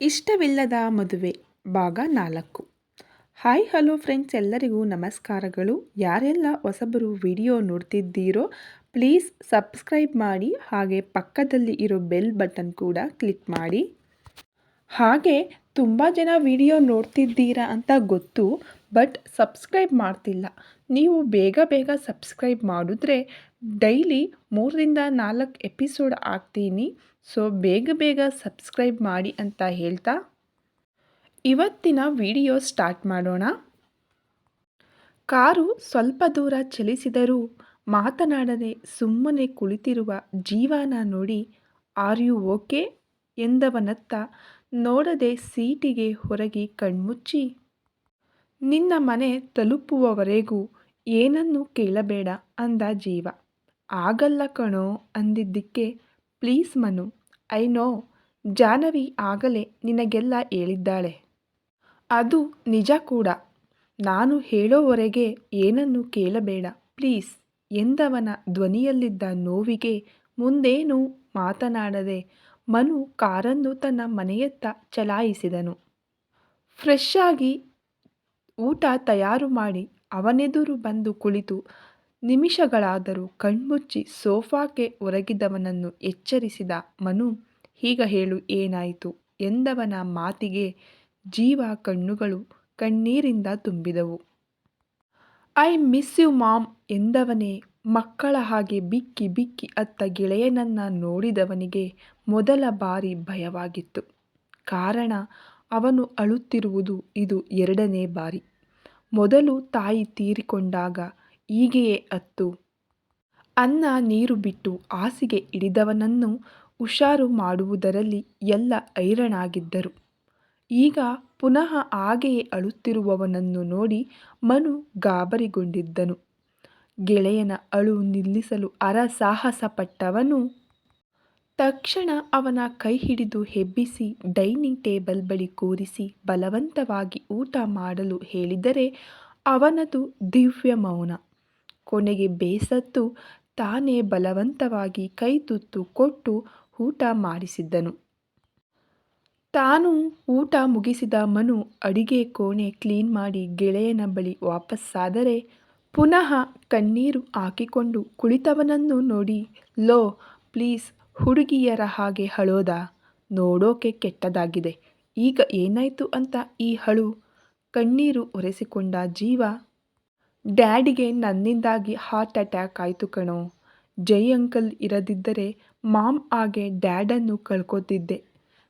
ಇಷ್ಟವಿಲ್ಲದ ಮದುವೆ, ಭಾಗ ನಾಲ್ಕು. ಹಾಯ್, ಹಲೋ ಫ್ರೆಂಡ್ಸ್, ಎಲ್ಲರಿಗೂ ನಮಸ್ಕಾರಗಳು. ಯಾರೆಲ್ಲ ಹೊಸಬರು ವಿಡಿಯೋ ನೋಡ್ತಿದ್ದೀರೋ, ಪ್ಲೀಸ್ ಸಬ್ಸ್ಕ್ರೈಬ್ ಮಾಡಿ, ಹಾಗೆ ಪಕ್ಕದಲ್ಲಿ ಇರೋ ಬೆಲ್ ಬಟನ್ ಕೂಡ ಕ್ಲಿಕ್ ಮಾಡಿ. ಹಾಗೆ ತುಂಬ ಜನ ವಿಡಿಯೋ ನೋಡ್ತಿದ್ದೀರಾ ಅಂತ ಗೊತ್ತು ಬಟ್ ಸಬ್ಸ್ಕ್ರೈಬ್ ಮಾಡ್ತಿಲ್ಲ. ನೀವು ಬೇಗ ಬೇಗ ಸಬ್ಸ್ಕ್ರೈಬ್ ಮಾಡಿದ್ರೆ ಡೈಲಿ ಮೂರರಿಂದ ನಾಲ್ಕು ಎಪಿಸೋಡ್ ಆಗ್ತೀನಿ. ಸೊ ಬೇಗ ಬೇಗ ಸಬ್ಸ್ಕ್ರೈಬ್ ಮಾಡಿ ಅಂತ ಹೇಳ್ತಾ ಇವತ್ತಿನ ವಿಡಿಯೋ ಸ್ಟಾರ್ಟ್ ಮಾಡೋಣ. ಕಾರು ಸ್ವಲ್ಪ ದೂರ ಚಲಿಸಿದರೂ ಮಾತನಾಡದೆ ಸುಮ್ಮನೆ ಕುಳಿತಿರುವ ಜೀವನ ನೋಡಿ ಆರ್ ಯು ಓಕೆ? ಎಂದವನತ್ತ ನೋಡದೆ ಸೀಟಿಗೆ ಹೊರಗೆ ಕಣ್ಮುಚ್ಚಿ ನಿನ್ನ ಮನೆ ತಲುಪುವವರೆಗೂ ಏನನ್ನು ಕೇಳಬೇಡ ಅಂದ ಜೀವ. ಆಗಲ್ಲ ಕಣೋ ಅಂದಿದ್ದಕ್ಕೆ, please Manu, I know Janavi ಆಗಲೇ ನಿನಗೆಲ್ಲ ಹೇಳಿದ್ದಾಳೆ. ಅದು ನಿಜ ಕೂಡ. ನಾನು ಹೇಳೋವರೆಗೆ ಏನನ್ನು ಕೇಳಬೇಡ, ಪ್ಲೀಸ್ ಎಂದವನ ಧ್ವನಿಯಲ್ಲಿದ್ದ ನೋವಿಗೆ ಮುಂದೇನೂ ಮಾತನಾಡದೆ ಮನು ಕಾರನ್ನು ತನ್ನ ಮನೆಯತ್ತ ಚಲಾಯಿಸಿದನು. ಫ್ರೆಶ್ ಆಗಿ ಊಟ ತಯಾರು ಮಾಡಿ ಅವನೆದುರು ಬಂದು ಕುಳಿತು ನಿಮಿಷಗಳಾದರೂ ಕಣ್ಮುಚ್ಚಿ ಸೋಫಾಕ್ಕೆ ಒರಗಿದವನನ್ನು ಎಚ್ಚರಿಸಿದ ಮನು, ಹೀಗ ಹೇಳು, ಏನಾಯಿತು? ಎಂದವನ ಮಾತಿಗೆ ಜೀವ ಕಣ್ಣುಗಳು ಕಣ್ಣೀರಿಂದ ತುಂಬಿದವು. ಐ ಮಿಸ್ ಯು, ಮಾಮ್ ಎಂದವನೇ ಮಕ್ಕಳ ಹಾಗೆ ಬಿಕ್ಕಿ ಬಿಕ್ಕಿ ಅತ್ತ ಗೆಳೆಯನನ್ನ ನೋಡಿದವನಿಗೆ ಮೊದಲ ಬಾರಿ ಭಯವಾಗಿತ್ತು. ಕಾರಣ ಅವನು ಅಳುತ್ತಿರುವುದು ಇದು ಎರಡನೇ ಬಾರಿ. ಮೊದಲು ತಾಯಿ ತೀರಿಕೊಂಡಾಗ ಹೀಗೆಯೇ ಅತ್ತು. ಅನ್ನ ನೀರು ಬಿಟ್ಟು ಹಾಸಿಗೆ ಹಿಡಿದವನನ್ನು ಹುಷಾರು ಮಾಡುವುದರಲ್ಲಿ ಎಲ್ಲ ಐರಣಾಗಿದ್ದರು ಈಗ ಪುನಃ ಹಾಗೆಯೇ ಅಳುತ್ತಿರುವವನನ್ನು ನೋಡಿ ಮನು ಗಾಬರಿಗೊಂಡಿದ್ದನು. ಗೆಳೆಯನ ಅಳು ನಿಲ್ಲಿಸಲು ಅರಸಾಹಸಪಟ್ಟವನು ತಕ್ಷಣ ಅವನ ಕೈ ಹಿಡಿದು ಹೆಬ್ಬಿಸಿ ಡೈನಿಂಗ್ ಟೇಬಲ್ ಬಳಿ ಕೂರಿಸಿ ಬಲವಂತವಾಗಿ ಊಟ ಮಾಡಲು ಹೇಳಿದರೆ ಅವನದು ದಿವ್ಯ ಮೌನ. ಕೊನೆಗೆ ಬೇಸತ್ತು ತಾನೇ ಬಲವಂತವಾಗಿ ಕೈ ತುತ್ತು ಕೊಟ್ಟು ಊಟ ಮಾಡಿಸಿದ್ದನು. ತಾನು ಊಟ ಮುಗಿಸಿದ ಮನು ಅಡಿಗೆ ಕೋಣೆ ಕ್ಲೀನ್ ಮಾಡಿ ಗೆಳೆಯನ ಬಳಿ ವಾಪಸ್ಸಾದರೆ ಪುನಃ ಕಣ್ಣೀರು ಹಾಕಿಕೊಂಡು ಕುಳಿತವನನ್ನು ನೋಡಿ, ಲೋ, ಪ್ಲೀಸ್ ಹುಡುಗಿಯರ ಹಾಗೆ ಹಳೋದ ನೋಡೋಕೆ ಕೆಟ್ಟದಾಗಿದೆ. ಈಗ ಏನಾಯಿತು ಅಂತ ಈ ಹಳು ಕಣ್ಣೀರು ಒರೆಸಿಕೊಂಡ ಜೀವ? ಡ್ಯಾಡಿಗೆ ನನ್ನಿಂದಾಗಿ ಹಾರ್ಟ್ ಅಟ್ಯಾಕ್ ಆಯಿತು ಕಣೋ. ಜೈ ಅಂಕಲ್ ಇರದಿದ್ದರೆ ಮಾಮ್ ಹಾಗೆ ಡ್ಯಾಡನ್ನು ಕಳ್ಕೊತಿದ್ದೆ.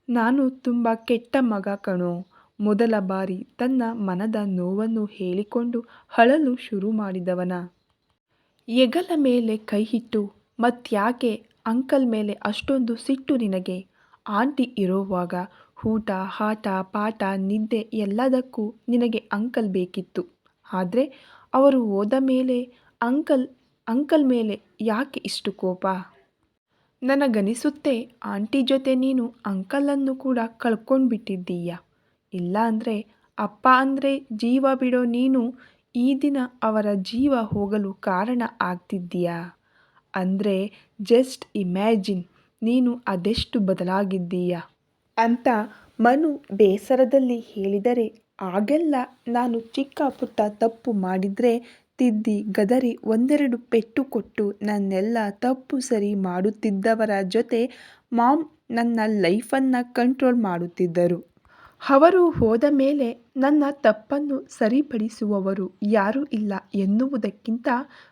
ನಾನು ತುಂಬ ಕೆಟ್ಟ ಮಗ ಕಣೋ. ಮೊದಲ ಬಾರಿ ತನ್ನ ಮನದ ನೋವನ್ನು ಹೇಳಿಕೊಂಡು ಅಳಲು ಶುರು ಮಾಡಿದವನ. ಎಗಲ ಮೇಲೆ ಕೈ ಇಟ್ಟು ಮತ್ಯಾಕೆ ಅಂಕಲ್ ಮೇಲೆ ಅಷ್ಟೊಂದು ಸಿಟ್ಟು ನಿನಗೆ. ಆಂಟಿ ಇರೋವಾಗ ಊಟ ಹಾಟ ಪಾಠ, ನಿದ್ದೆ ಎಲ್ಲದಕ್ಕೂ ನಿನಗೆ ಅಂಕಲ್ ಬೇಕಿತ್ತು. ಆದರೆ ಅವರು ಹೋದ ಮೇಲೆ ಅಂಕಲ್ ಅಂಕಲ್ ಮೇಲೆ ಯಾಕೆ ಇಷ್ಟು ಕೋಪ? ನನಗನಿಸುತ್ತೆ ಆಂಟಿ ಜೊತೆ ನೀನು ಅಂಕಲನ್ನು ಕೂಡ ಕಳ್ಕೊಂಡ್ಬಿಟ್ಟಿದ್ದೀಯ. ಇಲ್ಲ ಅಂದರೆ ಅಪ್ಪ ಅಂದರೆ ಜೀವ ಬಿಡೋ ನೀನು ಈ ದಿನ ಅವರ ಜೀವ ಹೋಗಲು ಕಾರಣ ಆಗ್ತಿದ್ದೀಯಾ? ಅಂದರೆ ಜಸ್ಟ್ ಇಮ್ಯಾಜಿನ್, ನೀನು ಅದೆಷ್ಟು ಬದಲಾಗಿದ್ದೀಯ? ಅಂತ ಮನು ಬೇಸರದಲ್ಲಿ ಹೇಳಿದರೆ ಆಗೆಲ್ಲ ನಾನು ಚಿಕ್ಕ ಪುಟ್ಟ ತಪ್ಪು ಮಾಡಿದರೆ ತಿದ್ದಿ ಗದರಿ ಒಂದೆರಡು ಪೆಟ್ಟು ಕೊಟ್ಟು ನನ್ನೆಲ್ಲ ತಪ್ಪು ಸರಿ ಮಾಡುತ್ತಿದ್ದವರ ಜೊತೆ ಮಾಮ್ ನನ್ನ ಲೈಫನ್ನು ಕಂಟ್ರೋಲ್ ಮಾಡುತ್ತಿದ್ದರು. ಅವರು ಹೋದ ಮೇಲೆ ನನ್ನ ತಪ್ಪನ್ನು ಸರಿಪಡಿಸುವವರು ಯಾರೂ ಇಲ್ಲ ಎನ್ನುವುದಕ್ಕಿಂತ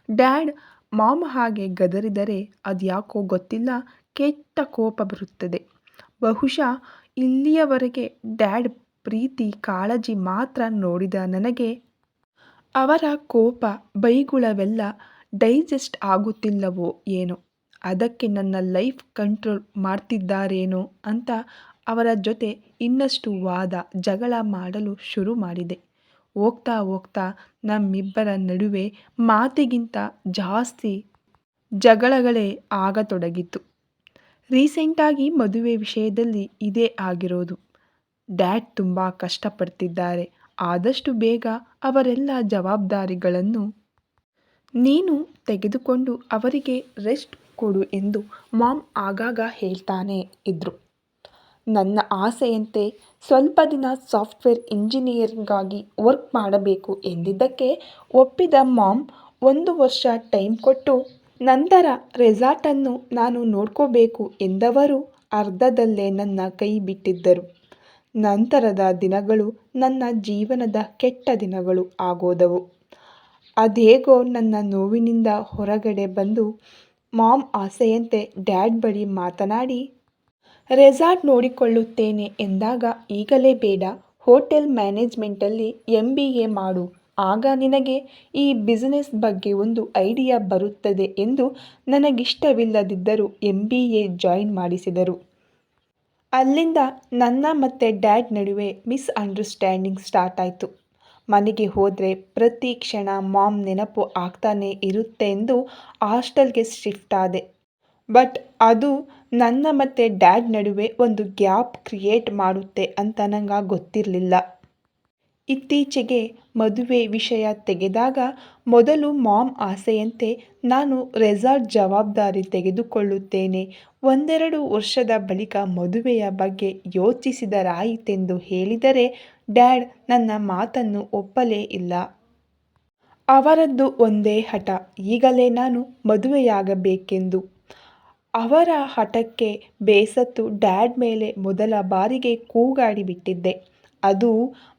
ಡ್ಯಾಡ್ ಮಾಮ್ ಹಾಗೆ ಗದರಿದರೆ ಅದ್ಯಾಕೋ ಗೊತ್ತಿಲ್ಲ, ಕೆಟ್ಟ ಕೋಪ ಬರುತ್ತದೆ. ಬಹುಶಃ ಇಲ್ಲಿಯವರೆಗೆ ಡ್ಯಾಡ್ ಪ್ರೀತಿ ಕಾಳಜಿ ಮಾತ್ರ ನೋಡಿದ ನನಗೆ ಅವರ ಕೋಪ ಬೈಗುಳವೆಲ್ಲ ಡೈಜೆಸ್ಟ್ ಆಗುತ್ತಿಲ್ಲವೋ ಏನೋ, ಅದಕ್ಕೆ ನನ್ನ ಲೈಫ್ ಕಂಟ್ರೋಲ್ ಮಾಡ್ತಿದ್ದಾರೇನೋ ಅಂತ ಅವರ ಜೊತೆ ಇನ್ನಷ್ಟು ವಾದ ಜಗಳ ಮಾಡಲು ಶುರು ಮಾಡಿದೆ. ಹೋಗ್ತಾ ಹೋಗ್ತಾ ನಮ್ಮಿಬ್ಬರ ನಡುವೆ ಮಾತಿಗಿಂತ ಜಾಸ್ತಿ ಜಗಳಗಳೇ ಆಗತೊಡಗಿತು ರೀಸೆಂಟಾಗಿ ಮದುವೆ ವಿಷಯದಲ್ಲಿ ಇದೇ ಆಗಿರೋದು. ಡ್ಯಾಡ್ ತುಂಬ ಕಷ್ಟಪಡ್ತಿದ್ದಾರೆ. ಆದಷ್ಟು ಬೇಗ ಅವರೆಲ್ಲ ಜವಾಬ್ದಾರಿಗಳನ್ನು ನೀನು ತೆಗೆದುಕೊಂಡು ಅವರಿಗೆ ರೆಸ್ಟ್ ಕೊಡು ಎಂದು ಮಾಮ್ ಆಗಾಗ ಹೇಳ್ತಾನೆ ಇದ್ರು. ನನ್ನ ಆಸೆಯಂತೆ ಸ್ವಲ್ಪ ದಿನ ಸಾಫ್ಟ್ವೇರ್ ಇಂಜಿನಿಯರಿಂಗಾಗಿ ವರ್ಕ್ ಮಾಡಬೇಕು ಎಂದಿದ್ದಕ್ಕೆ ಒಪ್ಪಿದ ಮಾಮ್, ಒಂದು ವರ್ಷ ಟೈಮ್ ಕೊಟ್ಟು ನಂತರ ರೆಸಾರ್ಟನ್ನು ನಾನು ನೋಡ್ಕೋಬೇಕು ಎಂದವರು ಅರ್ಧದಲ್ಲೇ ನನ್ನ ಕೈ ಬಿಟ್ಟಿದ್ದರು. ನಂತರದ ದಿನಗಳು ನನ್ನ ಜೀವನದ ಕೆಟ್ಟ ದಿನಗಳು ಆಗೋದವು. ಅದೇಗೋ ನನ್ನ ನೋವಿನಿಂದ ಹೊರಗಡೆ ಬಂದು ಮಾಮ್ ಆಸೆಯಂತೆ ಡ್ಯಾಡ್ ಬಳಿ ಮಾತನಾಡಿ ರೆಸಾರ್ಟ್ ನೋಡಿಕೊಳ್ಳುತ್ತೇನೆ ಎಂದಾಗ, ಈಗಲೇ ಬೇಡ, ಹೋಟೆಲ್ ಮ್ಯಾನೇಜ್ಮೆಂಟಲ್ಲಿ ಎಂ ಬಿ ಎ ಮಾಡು. ಆಗ ನಿನಗೆ ಈ ಬಿಸಿನೆಸ್ ಬಗ್ಗೆ ಒಂದು ಐಡಿಯಾ ಬರುತ್ತದೆ ಎಂದು ನನಗಿಷ್ಟವಿಲ್ಲದಿದ್ದರೂ ಎಂ ಬಿ ಎ ಜಾಯಿನ್ ಮಾಡಿಸಿದರು. ಅಲ್ಲಿಂದ ನನ್ನ ಮತ್ತು ಡ್ಯಾಡ್ ನಡುವೆ ಮಿಸ್ ಅಂಡರ್ಸ್ಟ್ಯಾಂಡಿಂಗ್ ಸ್ಟಾರ್ಟ್ ಆಯಿತು ಮನೆಗೆ ಹೋದರೆ ಪ್ರತಿ ಕ್ಷಣ ಮಾಮ್ ನೆನಪು ಆಗ್ತಾನೆ ಇರುತ್ತೆ ಎಂದು ಹಾಸ್ಟೆಲ್ಗೆ ಶಿಫ್ಟ್ ಆದೆ. ಬಟ್ ಅದು ನನ್ನ ಮತ್ತು ಡ್ಯಾಡ್ ನಡುವೆ ಒಂದು ಗ್ಯಾಪ್ ಕ್ರಿಯೇಟ್ ಮಾಡುತ್ತೆ ಅಂತ ನಂಗೆ ಗೊತ್ತಿರಲಿಲ್ಲ. ಇತ್ತೀಚೆಗೆ ಮದುವೆ ವಿಷಯ ತೆಗೆದಾಗ ಮೊದಲು ಮಾಮ್ ಆಸೆಯಂತೆ ನಾನು ರೆಸಾರ್ಟ್ ಜವಾಬ್ದಾರಿ ತೆಗೆದುಕೊಳ್ಳುತ್ತೇನೆ. ಒಂದೆರಡು ವರ್ಷದ ಬಳಿಕ ಮದುವೆಯ ಬಗ್ಗೆ ಯೋಚಿಸಿದರಾಯಿತೆಂದು ಹೇಳಿದರೆ ಡ್ಯಾಡ್ ನನ್ನ ಮಾತನ್ನು ಒಪ್ಪಲೇ ಇಲ್ಲ. ಅವರದ್ದು ಒಂದೇ ಹಠ, ಈಗಲೇ ನಾನು ಮದುವೆಯಾಗಬೇಕೆಂದು ಅವರ ಹಠಕ್ಕೆ ಬೇಸತ್ತು ಡ್ಯಾಡ್ ಮೇಲೆ ಮೊದಲ ಬಾರಿಗೆ ಕೂಗಾಡಿಬಿಟ್ಟಿದ್ದೆ ಅದು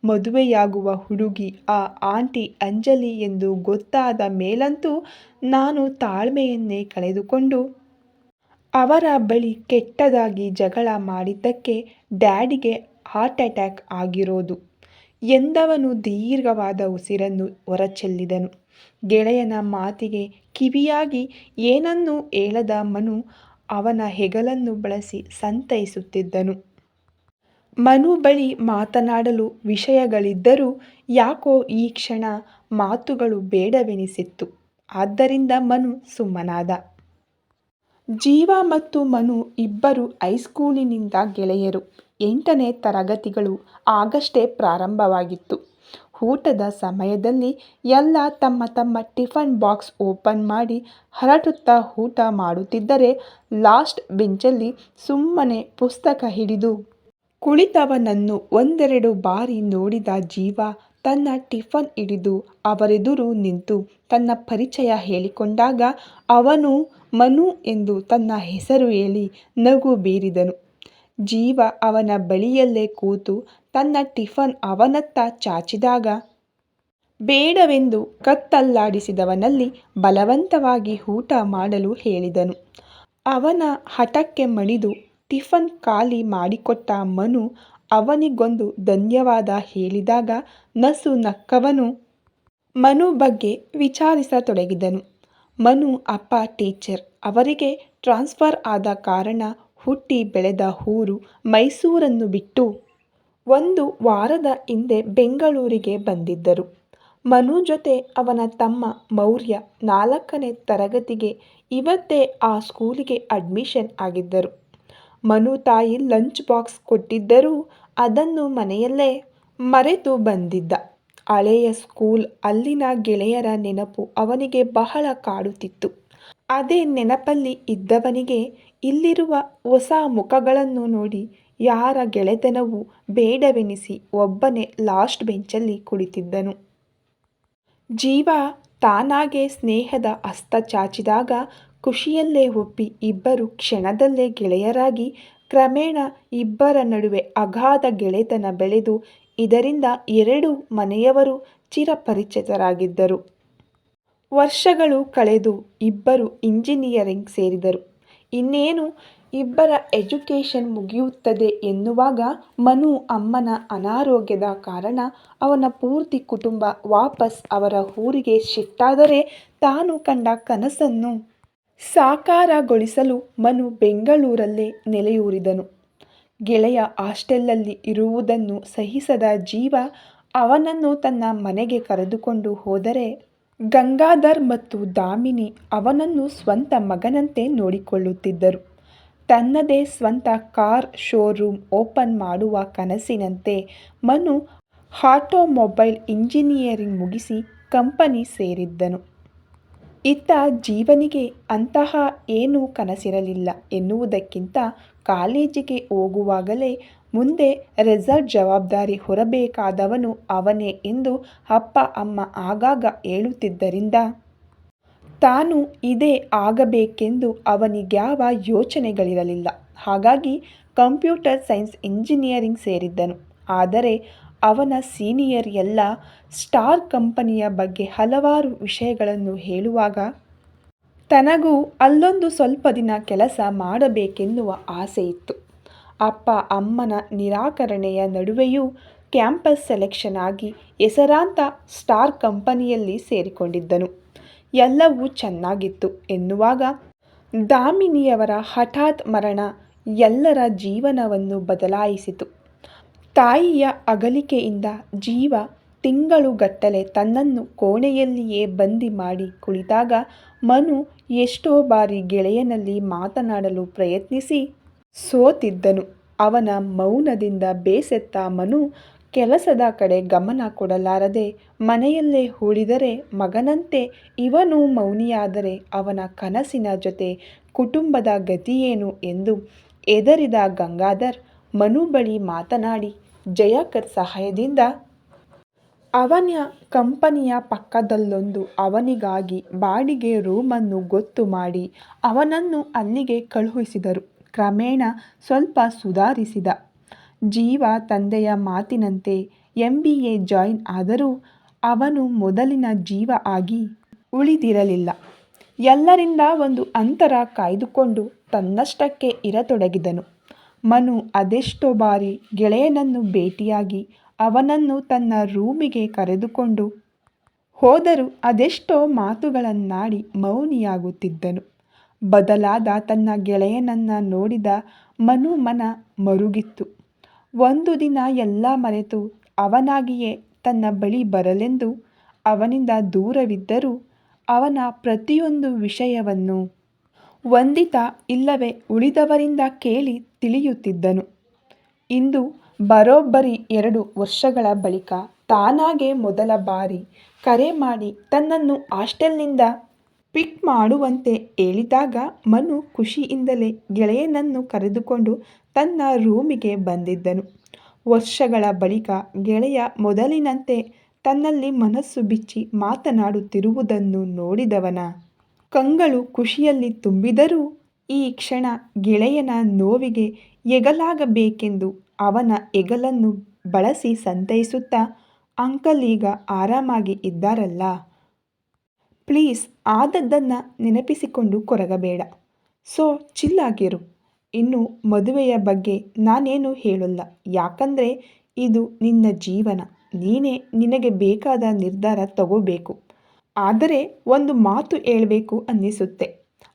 ಮದುವೆಯಾಗುವ ಹುಡುಗಿ, ಆ ಆಂಟಿ ಅಂಜಲಿ ಎಂದು ಗೊತ್ತಾದ ಮೇಲಂತೂ ನಾನು ತಾಳ್ಮೆಯನ್ನೇ ಕಳೆದುಕೊಂಡು ಅವರ ಬಳಿ ಕೆಟ್ಟದಾಗಿ ಜಗಳ ಮಾಡಿದ್ದಕ್ಕೆ ಡ್ಯಾಡಿಗೆ ಹಾರ್ಟ್ ಅಟ್ಯಾಕ್ ಆಗಿರೋದು ಎಂದವನು ದೀರ್ಘವಾದ ಉಸಿರನ್ನು ಹೊರಚೆಲ್ಲಿದನು. ಗೆಳೆಯನ ಮಾತಿಗೆ ಕಿವಿಯಾಗಿ ಏನನ್ನೂ ಹೇಳದ ಮನು ಅವನ ಹೆಗಲನ್ನು ಬಳಸಿ ಸಂತೈಸುತ್ತಿದ್ದನು. ಮನು ಬಳಿ ಮಾತನಾಡಲು ವಿಷಯಗಳಿದ್ದರೂ ಯಾಕೋ ಈ ಕ್ಷಣ ಮಾತುಗಳು ಬೇಡವೆನಿಸಿತ್ತು. ಆದ್ದರಿಂದ ಮನು ಸುಮ್ಮನಾದ. ಜೀವ ಮತ್ತು ಮನು ಇಬ್ಬರು ಹೈಸ್ಕೂಲಿನಿಂದ ಗೆಳೆಯರು. ಎಂಟನೇ ತರಗತಿಗಳು ಆಗಷ್ಟೇ ಪ್ರಾರಂಭವಾಗಿತ್ತು. ಊಟದ ಸಮಯದಲ್ಲಿ ಎಲ್ಲ ತಮ್ಮ ತಮ್ಮ ಟಿಫನ್ ಬಾಕ್ಸ್ ಓಪನ್ ಮಾಡಿ ಹರಟುತ್ತಾ ಊಟ ಮಾಡುತ್ತಿದ್ದರೆ ಲಾಸ್ಟ್ ಬೆಂಚಲ್ಲಿ ಸುಮ್ಮನೆ ಪುಸ್ತಕ ಹಿಡಿದು ಕುಳಿತವನನ್ನು ಒಂದೆರಡು ಬಾರಿ ನೋಡಿದ ಜೀವ ತನ್ನ ಟಿಫನ್ ಹಿಡಿದು ಅವರೆದುರು ನಿಂತು ತನ್ನ ಪರಿಚಯ ಹೇಳಿಕೊಂಡಾಗ ಅವನು ಮನು ಎಂದು ತನ್ನ ಹೆಸರು ಹೇಳಿ ನಗು ಬೀರಿದನು. ಜೀವ ಅವನ ಬಳಿಯಲ್ಲೇ ಕೂತು ತನ್ನ ಟಿಫನ್ ಅವನತ್ತ ಚಾಚಿದಾಗ ಬೇಡವೆಂದು ಕತ್ತಲ್ಲಾಡಿಸಿದವನಲ್ಲಿ ಬಲವಂತವಾಗಿ ಊಟ ಮಾಡಲು ಹೇಳಿದನು. ಅವನ ಹಠಕ್ಕೆ ಮಣಿದು ಟಿಫನ್ ಖಾಲಿ ಮಾಡಿಕೊಟ್ಟ ಮನು ಅವನಿಗೊಂದು ಧನ್ಯವಾದ ಹೇಳಿದಾಗ ನಸು ನಕ್ಕವನು ಮನು ಬಗ್ಗೆ ವಿಚಾರಿಸತೊಡಗಿದನು. ಮನು, ಅಪ್ಪ, ಟೀಚರ್, ಅವರಿಗೆ ಟ್ರಾನ್ಸ್ಫರ್ ಆದ ಕಾರಣ ಹುಟ್ಟಿ ಬೆಳೆದ ಊರು ಮೈಸೂರನ್ನು ಬಿಟ್ಟು ಒಂದು ವಾರದ ಹಿಂದೆ ಬೆಂಗಳೂರಿಗೆ ಬಂದಿದ್ದರು. ಮನು ಜೊತೆ ಅವನ ತಮ್ಮ ಮೌರ್ಯ ನಾಲ್ಕನೇ ತರಗತಿಗೆ ಇವತ್ತೇ ಆ ಸ್ಕೂಲಿಗೆ ಅಡ್ಮಿಷನ್ ಆಗಿದ್ದರು. ಮನು ತಾಯಿ ಲಂಚ್ ಬಾಕ್ಸ್ ಕೊಟ್ಟಿದ್ದರೂ ಅದನ್ನು ಮನೆಯಲ್ಲೇ ಮರೆತು ಬಂದಿದ್ದ. ಹಳೆಯ ಸ್ಕೂಲ್ ಅಲ್ಲಿನ ಗೆಳೆಯರ ನೆನಪು ಅವನಿಗೆ ಬಹಳ ಕಾಡುತ್ತಿತ್ತು. ಅದೇ ನೆನಪಲ್ಲಿ ಇದ್ದವನಿಗೆ ಇಲ್ಲಿರುವ ಹೊಸ ಮುಖಗಳನ್ನು ನೋಡಿ ಯಾರ ಗೆಳೆತನವೂ ಬೇಡವೆನಿಸಿ ಒಬ್ಬನೇ ಲಾಸ್ಟ್ ಬೆಂಚಲ್ಲಿ ಕುಳಿತಿದ್ದನು. ಜೀವ ತಾನಾಗೆ ಸ್ನೇಹದ ಹಸ್ತ ಚಾಚಿದಾಗ ಖುಷಿಯಲ್ಲೇ ಒಪ್ಪಿ ಇಬ್ಬರು ಕ್ಷಣದಲ್ಲೇ ಗೆಳೆಯರಾಗಿ ಕ್ರಮೇಣ ಇಬ್ಬರ ನಡುವೆ ಅಗಾಧ ಗೆಳೆತನ ಬೆಳೆದು ಇದರಿಂದ ಎರಡು ಮನೆಯವರು ಚಿರಪರಿಚಿತರಾಗಿದ್ದರು. ವರ್ಷಗಳು ಕಳೆದು ಇಬ್ಬರು ಇಂಜಿನಿಯರಿಂಗ್ ಸೇರಿದರು. ಇನ್ನೇನು ಇಬ್ಬರ ಎಜುಕೇಷನ್ ಮುಗಿಯುತ್ತದೆ ಎನ್ನುವಾಗ ಮನು ಅಮ್ಮನ ಅನಾರೋಗ್ಯದ ಕಾರಣ ಅವನ ಪೂರ್ತಿ ಕುಟುಂಬ ವಾಪಸ್ ಅವರ ಊರಿಗೆ ಶಿಫ್ಟ್ ಆದರೆ ತಾನು ಕಂಡ ಕನಸನ್ನು ಸಾಕಾರಗೊಳಿಸಲು ಮನು ಬೆಂಗಳೂರಲ್ಲೇ ನೆಲೆಯೂರಿದನು. ಗೆಳೆಯ ಹಾಸ್ಟೆಲ್ನಲ್ಲಿ ಇರುವುದನ್ನು ಸಹಿಸದ ಜೀವ ಅವನನ್ನು ತನ್ನ ಮನೆಗೆ ಕರೆದುಕೊಂಡು ಹೋದರೆ ಗಂಗಾಧರ್ ಮತ್ತು ದಾಮಿನಿ ಅವನನ್ನು ಸ್ವಂತ ಮಗನಂತೆ ನೋಡಿಕೊಳ್ಳುತ್ತಿದ್ದರು. ತನ್ನದೇ ಸ್ವಂತ ಕಾರ್ ಶೋರೂಮ್ ಓಪನ್ ಮಾಡುವ ಕನಸಿನಂತೆ ಮನು ಆಟೋಮೊಬೈಲ್ ಇಂಜಿನಿಯರಿಂಗ್ ಮುಗಿಸಿ ಕಂಪನಿ ಸೇರಿದ್ದನು. ಇತ್ತ ಜೀವನಿಗೆ ಅಂತಹ ಏನೂ ಕನಸಿರಲಿಲ್ಲ ಎನ್ನುವುದಕ್ಕಿಂತ ಕಾಲೇಜಿಗೆ ಹೋಗುವಾಗಲೇ ಮುಂದೆ ರೆಸಾರ್ಟ್ ಜವಾಬ್ದಾರಿ ಹೊರಬೇಕಾದವನು ಅವನೇ ಎಂದು ಅಪ್ಪ ಅಮ್ಮ ಆಗಾಗ ಹೇಳುತ್ತಿದ್ದರಿಂದ ತಾನು ಇದೇ ಆಗಬೇಕೆಂದು ಅವನಿಗ್ಯಾವ ಯೋಚನೆಗಳಿರಲಿಲ್ಲ. ಹಾಗಾಗಿ ಕಂಪ್ಯೂಟರ್ ಸೈನ್ಸ್ ಇಂಜಿನಿಯರಿಂಗ್ ಸೇರಿದ್ದನು. ಆದರೆ ಅವನ ಸೀನಿಯರ್ ಎಲ್ಲ ಸ್ಟಾರ್ ಕಂಪನಿಯ ಬಗ್ಗೆ ಹಲವಾರು ವಿಷಯಗಳನ್ನು ಹೇಳುವಾಗ ತನಗೂ ಅಲ್ಲೊಂದು ಸ್ವಲ್ಪ ದಿನ ಕೆಲಸ ಮಾಡಬೇಕೆನ್ನುವ ಆಸೆಯಿತ್ತು. ಅಪ್ಪ ಅಮ್ಮನ ನಿರಾಕರಣೆಯ ನಡುವೆಯೂ ಕ್ಯಾಂಪಸ್ ಸೆಲೆಕ್ಷನ್ ಆಗಿ ಹೆಸರಾಂತ ಸ್ಟಾರ್ ಕಂಪನಿಯಲ್ಲಿ ಸೇರಿಕೊಂಡಿದ್ದನು. ಎಲ್ಲವೂ ಚೆನ್ನಾಗಿತ್ತು ಎನ್ನುವಾಗ ದಾಮಿನಿಯವರ ಹಠಾತ್ ಮರಣ ಎಲ್ಲರ ಜೀವನವನ್ನು ಬದಲಾಯಿಸಿತು. ತಾಯಿಯ ಅಗಲಿಕೆಯಿಂದ ಜೀವ ತಿಂಗಳುಗಟ್ಟಲೆ ತನ್ನನ್ನು ಕೋಣೆಯಲ್ಲಿಯೇ ಬಂದಿ ಮಾಡಿ ಕುಳಿತಾಗ ಮನು ಎಷ್ಟೋ ಬಾರಿ ಗೆಳೆಯನಲ್ಲಿ ಮಾತನಾಡಲು ಪ್ರಯತ್ನಿಸಿ ಸೋತಿದ್ದನು. ಅವನ ಮೌನದಿಂದ ಬೇಸೆತ್ತ ಮನು ಕೆಲಸದ ಕಡೆ ಗಮನ ಕೊಡಲಾರದೆ ಮನೆಯಲ್ಲೇ ಹೂಳಿದರೆ ಮಗನಂತೆ ಇವನು ಮೌನಿಯಾದರೆ ಅವನ ಕನಸಿನ ಜೊತೆ ಕುಟುಂಬದ ಗತಿಯೇನು ಎಂದು ಹೆದರಿದ ಗಂಗಾಧರ್ ಮನು ಬಳಿ ಮಾತನಾಡಿ ಜಯಕರ್ ಸಹಾಯದಿಂದ ಅವನ ಕಂಪನಿಯ ಪಕ್ಕದಲ್ಲೊಂದು ಅವನಿಗಾಗಿ ಬಾಡಿಗೆ ರೂಮನ್ನು ಗೊತ್ತು ಮಾಡಿ ಅವನನ್ನು ಅಲ್ಲಿಗೆ ಕಳುಹಿಸಿದರು. ಕ್ರಮೇಣ ಸ್ವಲ್ಪ ಸುಧಾರಿಸಿದ ಜೀವ ತಂದೆಯ ಮಾತಿನಂತೆ ಎಂ. ಬಿ. ಎ. ಜಾಯಿನ್ ಆದರೂ ಅವನು ಮೊದಲಿನ ಜೀವ ಆಗಿ ಉಳಿದಿರಲಿಲ್ಲ. ಎಲ್ಲರಿಂದ ಒಂದು ಅಂತರ ಕಾಯ್ದುಕೊಂಡು ತನ್ನಷ್ಟಕ್ಕೆ ಇರತೊಡಗಿದನು. ಮನು ಅದೆಷ್ಟೋ ಬಾರಿ ಗೆಳೆಯನನ್ನು ಭೇಟಿಯಾಗಿ ಅವನನ್ನು ತನ್ನ ರೂಮಿಗೆ ಕರೆದುಕೊಂಡು ಹೋದರೂ ಅದೆಷ್ಟೋ ಮಾತುಗಳನ್ನಾಡಿ ಮೌನಿಯಾಗುತ್ತಿದ್ದನು. ಬದಲಾದ ತನ್ನ ಗೆಳೆಯನನ್ನು ನೋಡಿದ ಮನು ಮನ ಮರುಗಿತ್ತು. ಒಂದು ದಿನ ಎಲ್ಲ ಮರೆತು ಅವನಾಗಿಯೇ ತನ್ನ ಬಳಿ ಬರಲೆಂದು ಅವನಿಂದ ದೂರವಿದ್ದರೂ ಅವನ ಪ್ರತಿಯೊಂದು ವಿಷಯವನ್ನು ವಂದಿತ ಇಲ್ಲವೇ ಉಳಿದವರಿಂದ ಕೇಳಿ ತಿಳಿಯುತ್ತಿದ್ದನು. ಇಂದು ಬರೋಬ್ಬರಿ ಎರಡು ವರ್ಷಗಳ ಬಳಿಕ ತಾನಾಗೇ ಮೊದಲ ಬಾರಿ ಕರೆ ಮಾಡಿ ತನ್ನನ್ನು ಹಾಸ್ಟೆಲ್ನಿಂದ ಪಿಕ್ ಮಾಡುವಂತೆ ಹೇಳಿದಾಗ ಮನು ಖುಷಿಯಿಂದಲೇ ಗೆಳೆಯನನ್ನು ಕರೆದುಕೊಂಡು ತನ್ನ ರೂಮಿಗೆ ಬಂದಿದ್ದನು. ವರ್ಷಗಳ ಬಳಿಕ ಗೆಳೆಯ ಮೊದಲಿನಂತೆ ತನ್ನಲ್ಲಿ ಮನಸ್ಸು ಬಿಚ್ಚಿ ಮಾತನಾಡುತ್ತಿರುವುದನ್ನು ನೋಡಿದವನ ಕಂಗಳು ಖುಷಿಯಲ್ಲಿ ತುಂಬಿದರೂ ಈ ಕ್ಷಣ ಗೆಳೆಯನ ನೋವಿಗೆ ಎಗಲಾಗಬೇಕೆಂದು ಅವನ ಎಗಲನ್ನು ಬಳಸಿ ಸಂತೈಸುತ್ತಾ ಅಂಕಲ್ ಈಗ ಆರಾಮಾಗಿ ಇದ್ದಾರಲ್ಲ. ಪ್ಲೀಸ್ ಆದದ್ದನ್ನು ನೆನಪಿಸಿಕೊಂಡು ಕೊರಗಬೇಡ. ಸೊ ಚಿಲ್ಲಾಗಿರು ಇನ್ನು ಮದುವೆಯ ಬಗ್ಗೆ ನಾನೇನು ಹೇಳಲ್ಲ ಯಾಕಂದರೆ ಇದು ನಿನ್ನ ಜೀವನ. ನೀನೇ ನಿನಗೆ ಬೇಕಾದ ನಿರ್ಧಾರ ತಗೋಬೇಕು. ಆದರೆ ಒಂದು ಮಾತು ಹೇಳಬೇಕು ಅನ್ನಿಸುತ್ತೆ.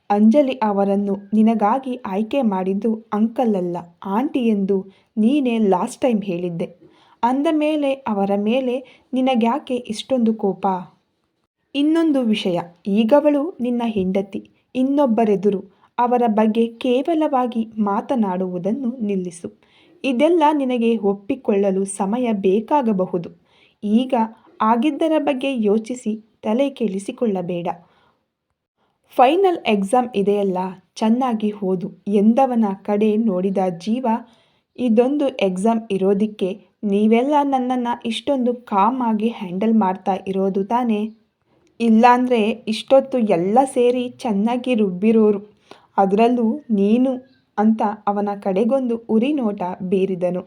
ಅಂಜಲಿ ಅವರನ್ನು ನಿನಗಾಗಿ ಆಯ್ಕೆ ಮಾಡಿದ್ದು ಅಂಕಲ್ ಅಲ್ಲ ಆಂಟಿ ಎಂದು ನೀನೇ ಲಾಸ್ಟ್ ಟೈಮ್ ಹೇಳಿದ್ದೆ. ಅಂದ ಮೇಲೆ ಅವರ ಮೇಲೆ ನಿನಗ್ಯಾಕೆ ಇಷ್ಟೊಂದು ಕೋಪ? ಇನ್ನೊಂದು ವಿಷಯ ಈಗವಳು ನಿನ್ನ ಹೆಂಡತಿ. ಇನ್ನೊಬ್ಬರೆದುರು ಅವರ ಬಗ್ಗೆ ಕೇವಲವಾಗಿ ಮಾತನಾಡುವುದನ್ನು ನಿಲ್ಲಿಸು. ಇದೆಲ್ಲ ನಿನಗೆ ಒಪ್ಪಿಕೊಳ್ಳಲು ಸಮಯ ಬೇಕಾಗಬಹುದು. ಈಗ ಆಗಿದ್ದರ ಬಗ್ಗೆ ಯೋಚಿಸಿ ತಲೆ ಕೆಡಿಸಿಕೊಳ್ಳಬೇಡ. ಫೈನಲ್ ಎಕ್ಸಾಮ್ ಇದೆಯಲ್ಲ, ಚೆನ್ನಾಗಿ ಓದು ಎಂದವನ ಕಡೆ ನೋಡಿದ ಜೀವ, ಇದೊಂದು ಎಕ್ಸಾಮ್ ಇರೋದಿಕ್ಕೆ ನೀವೆಲ್ಲ ನನ್ನನ್ನು ಇಷ್ಟೊಂದು ಕಾಮ್ ಆಗಿ ಹ್ಯಾಂಡಲ್ ಮಾಡ್ತಾ ಇರೋದು ತಾನೇ. ಇಲ್ಲಾಂದ್ರೆ ಇಷ್ಟೊತ್ತು ಎಲ್ಲ ಸೇರಿ ಚೆನ್ನಾಗಿ ರುಬ್ಬಿರೋರು. ಅದರಲ್ಲೂ ನೀನು ಅಂತ ಅವನ ಕಡೆಗೊಂದು ಉರಿ ನೋಟ ಬೀರಿದನು.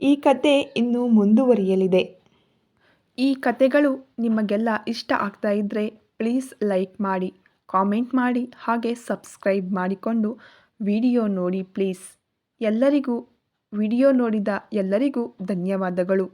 ಈ ಕತೆ ಇನ್ನೂ ಮುಂದುವರಿಯಲಿದೆ. ಈ ಕತೆಗಳು ನಿಮಗೆಲ್ಲ ಇಷ್ಟ ಆಗ್ತಾ ಇದ್ದರೆ ಪ್ಲೀಸ್ ಲೈಕ್ ಮಾಡಿ, ಕಾಮೆಂಟ್ ಮಾಡಿ ಹಾಗೆ ಸಬ್ಸ್ಕ್ರೈಬ್ ಮಾಡಿಕೊಂಡು ವಿಡಿಯೋ ನೋಡಿ ಪ್ಲೀಸ್. ಎಲ್ಲರಿಗೂ ವಿಡಿಯೋ ನೋಡಿದ ಎಲ್ಲರಿಗೂ ಧನ್ಯವಾದಗಳು.